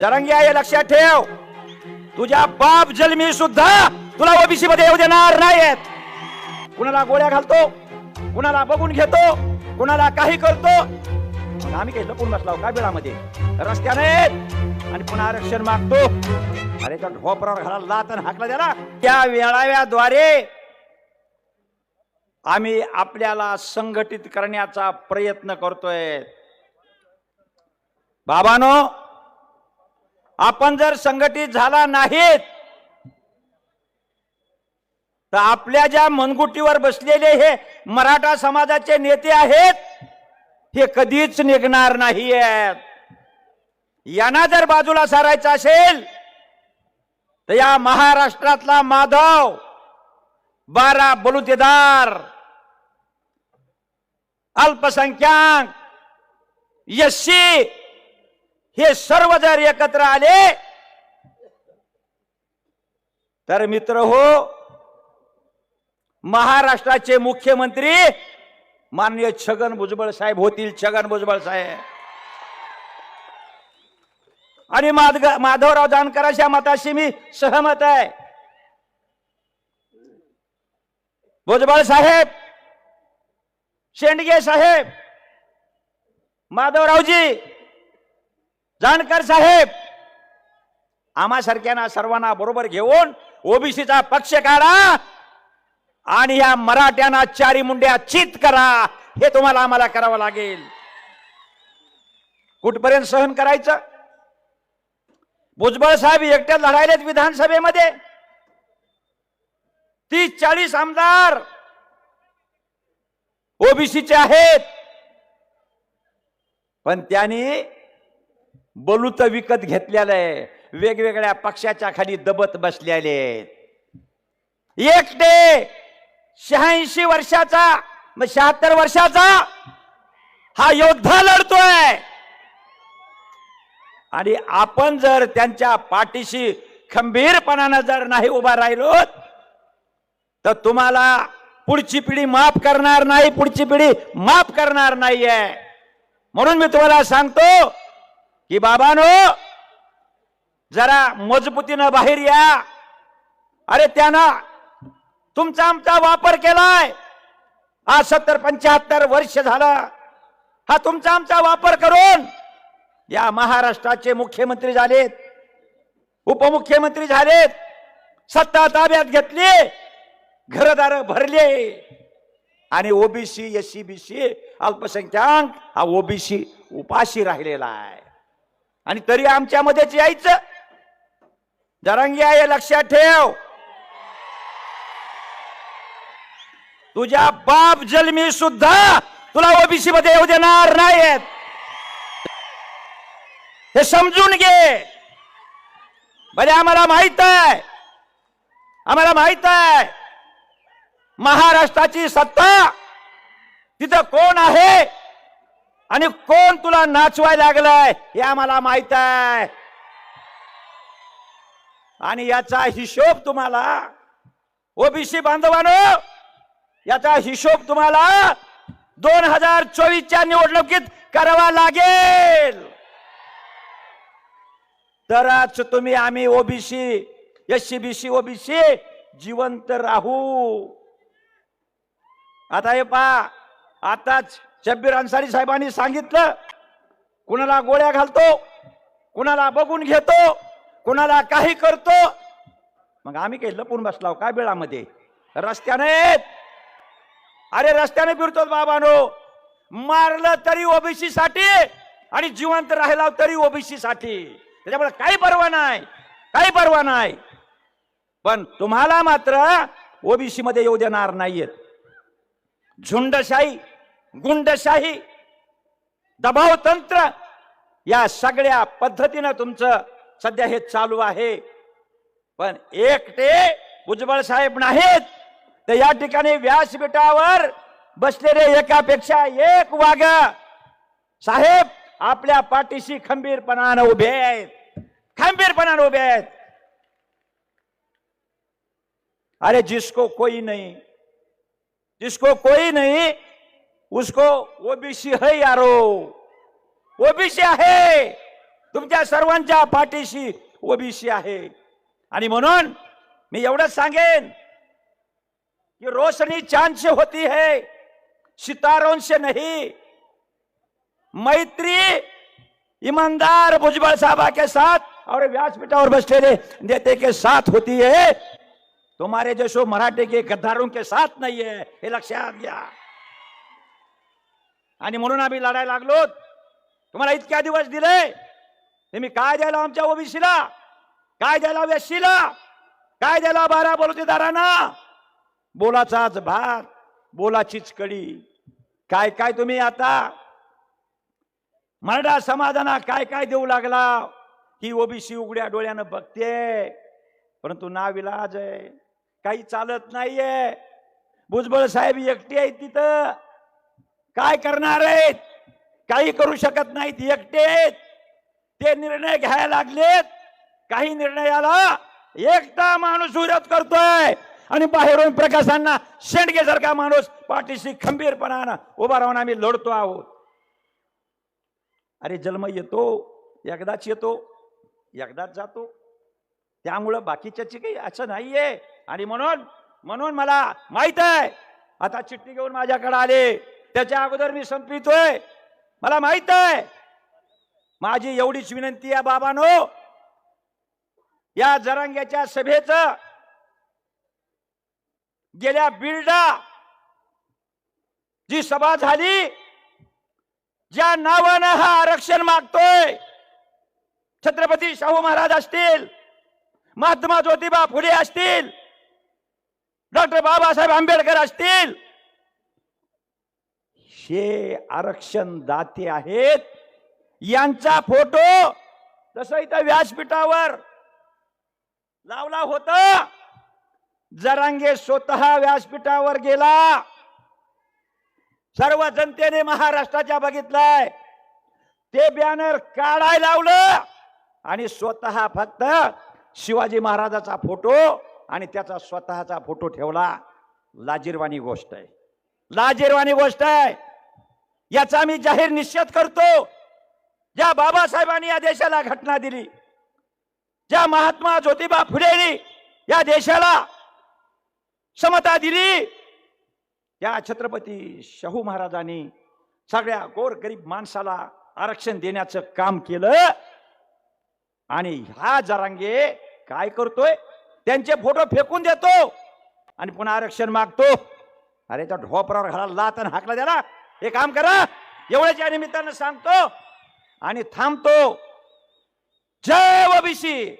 तरंगी आहे लक्षात ठेव. तुझ्या बाप जन्मी सुद्धा तुला ओबीसी मध्ये येऊ देणार नाहीत कुणाला गोळ्या घालतो कुणाला बघून घेतो कुणाला काही करतो. आम्ही काही लपून बसलो काय बिळामध्ये? रस्त्याने. आणि पुन्हा आरक्षण मागतो. अरे तर ढोपरावर घाला लात आणि हाकला द्याला त्या वेळाव्याद्वारे आम्ही आपल्याला संघटित करण्याचा प्रयत्न करतोय. बाबानो आपण जर संघटित झाला नाहीत तर आपल्या ज्या मनगुटीवर बसलेले हे मराठा समाजाचे नेते आहेत हे कधीच निघणार नाही यांना जर बाजूला सारायचं असेल तर या महाराष्ट्रातला माधव बारा बलुतेदार अल्पसंख्याक यशी हे सर्व जर एकत्र आले तर मित्र हो महाराष्ट्राचे मुख्यमंत्री माननीय छगन भुजबळ साहेब होतील छगन भुजबळ साहेब. आणि माधग माधवराव जानकरांच्या मताशी मी सहमत आहे. भुजबळ साहेब शेंडगे साहेब माधवरावजी जानकर साहेब आम्हासारख्याना सर्वांना बरोबर घेऊन ओबीसीचा पक्ष काढा आणि या मराठ्यांना चारी मुंड्या चित करा. हे तुम्हाला आम्हाला करावं लागेल. कुठपर्यंत सहन करायचं? भुजबळ साहेब एकट्या लढायलेत विधानसभेमध्ये. तीस चाळीस आमदार ओबीसीचे आहेत. पण त्यांनी बलूत विकत घेतलेलं आहे. वेगवेगळ्या पक्षाच्या खाली दबत बसलेले आहेत. एकटे शहाऐंशी वर्षाचा मग शहात्तर वर्षाचा हा योद्धा लढतोय. आणि आपण जर त्यांच्या पाठीशी खंबीरपणानं जर नाही उभा राहिलो तर तुम्हाला पुढची पिढी माफ करणार नाही पुढची पिढी माफ करणार नाहीये. म्हणून मी तुम्हाला सांगतो की बाबानो जरा मजबूतीनं बाहेर या. अरे त्यानं तुमचा आमचा वापर केलाय. आज सत्तर पंच्याहत्तर वर्ष झालं. हा तुमचा आमचा वापर करून या महाराष्ट्राचे मुख्यमंत्री झालेत उपमुख्यमंत्री झालेत सत्ता ताब्यात घेतली घरदार भरले. आणि OBC S C B C अल्पसंख्याक हा ओबीसी उपाशी राहिलेला आहे. आणि तरी आमच्यामध्येच यायचं. दरंगी आहे हे लक्षात ठेव. तुझ्या बाप जन्मी सुद्धा तुला ओबीसी मध्ये येऊ देणार नाहीत हे समजून घे. भले आम्हाला माहीत आहे. आम्हाला माहीत आहे. महाराष्ट्राची सत्ता तिथं कोण आहे? आणि कोण तुला नाचवायला लागलाय हे आम्हाला माहीत आहे. आणि याचा हिशोब तुम्हाला ओबीसी बांधवानो याचा हिशोब तुम्हाला दोन हजार चोवीसच्या निवडणुकीत करावा लागेल. तरच तुम्ही आम्ही ओबीसी एससीबीसी ओबीसी जिवंत राहू. आता हे पहा आताच शब्बीर अन्सारी साहेबांनी सांगितलं कुणाला गोळ्या घालतो कुणाला बघून घेतो कुणाला काही करतो. मग आम्ही काही लपून बसलाव काय बिळामध्ये? रस्त्याने अरे रस्त्याने फिरतो बाबानो. मारलं तरी ओबीसी साठी आणि जिवंत राहिला तरी ओबीसी साठी. त्याच्यामुळे काही परवा नाही काही परवा नाही. पण तुम्हाला मात्र ओबीसी मध्ये येऊ देणार नाहीयेत. झुंडशाही गुंडशाही दबाव तंत्र या सगळ्या पद्धतीनं तुमचं सध्या हे चालू आहे. पण एकटे भुजबळ साहेब नाहीत. तर या ठिकाणी व्यासपीठावर बसलेले एकापेक्षा एक वाघ. साहेब आपल्या पाठीशी खंबीरपणानं उभे आहेत. खंबीरपणानं उभे आहेत. अरे जिसको कोई नाही. जिसको कोई नाही उसको ओबीसी है यारो। ओबीसी आहे। तुमच्या सर्वांच्या पाठीशी ओबीसी आहे. आणि म्हणून मी एवढंच सांगेन की रोशनी चांद से होती है सितारों से नहीं. मैत्री ईमानदार भुजबल साहबा के साथ और व्यासपीठावर बसलेले नेते के साथ होती है. तुम्हारे जैसो मराठे के गद्दारों के साथ नहीं है हे लक्षात घ्या. आणि म्हणून आम्ही लढायला लागलो. तुम्हाला इतक्या दिवस दिले. तुम्ही काय द्यायला आमच्या ओबीसीला काय द्यायला वेशीला काय द्यायला बारा बलुतेदारांना. बोलाचाच भात बोलाचीच कडी. काय काय तुम्ही आता? मराठा समाजाना काय काय देऊ लागला? ही ओबीसी उघड्या डोळ्यानं बघते. परंतु नाविलाज आहे. काही चालत नाहीये. भुजबळ साहेब एकटी आहेत तिथं. काय करणार आहेत? काही करू शकत नाहीत एकटे आहेत. ते निर्णय घ्यायला लागलेत. काही निर्णयाला एकटा माणूस विरोध करतोय. आणि बाहेरून प्रकाशांना शेंडगेसारखा माणूस पाठीशी खंबीरपणानं उभा राहून आम्ही लढतो आहोत. अरे जन्म येतो एकदाच येतो एकदाच जातो. त्यामुळं बाकीच्याची काही असं नाहीये. आणि म्हणून म्हणून मला माहीत आहे आता चिठ्ठी घेऊन माझ्याकडे आले. त्याच्या अगोदर मी संपितोय. मला माहीत आहे. माझी एवढीच विनंती आहे बाबानो. या जरांग्याच्या सभेच गेल्या बिल्डा जी सभा झाली ज्या नावानं हा आरक्षण मागतोय. छत्रपती शाहू महाराज असतील महात्मा ज्योतिबा फुले असतील डॉक्टर बाबासाहेब आंबेडकर असतील हे आरक्षण दाते आहेत. यांचा फोटो जसं इथं व्यासपीठावर लावला होता. जरांगे स्वतः व्यासपीठावर गेला. सर्व जनतेने महाराष्ट्राच्या बघितलाय. ते बॅनर काढाय लावलं आणि स्वतः फक्त शिवाजी महाराजाचा फोटो आणि त्याचा स्वतःचा फोटो ठेवला. लाजीरवाणी गोष्ट आहे. लाजीरवाणी गोष्ट आहे. याचा मी जाहीर निश्चित करतो. ज्या बाबासाहेबांनी या देशाला घटना दिली ज्या महात्मा ज्योतिबा फुलेनी या देशाला समता दिली या छत्रपती शाहू महाराजांनी सगळ्या गोरगरीब माणसाला आरक्षण देण्याचं काम केलं. आणि ह्या जरांगे काय करतोय? त्यांचे फोटो फेकून देतो आणि पुन्हा आरक्षण मागतो. अरे त्या ढोपरावर घाला लात आणि हाकला द्याला हे काम करा. एवढ्याच्या निमित्तानं सांगतो आणि थांबतो. जय ओबीसी.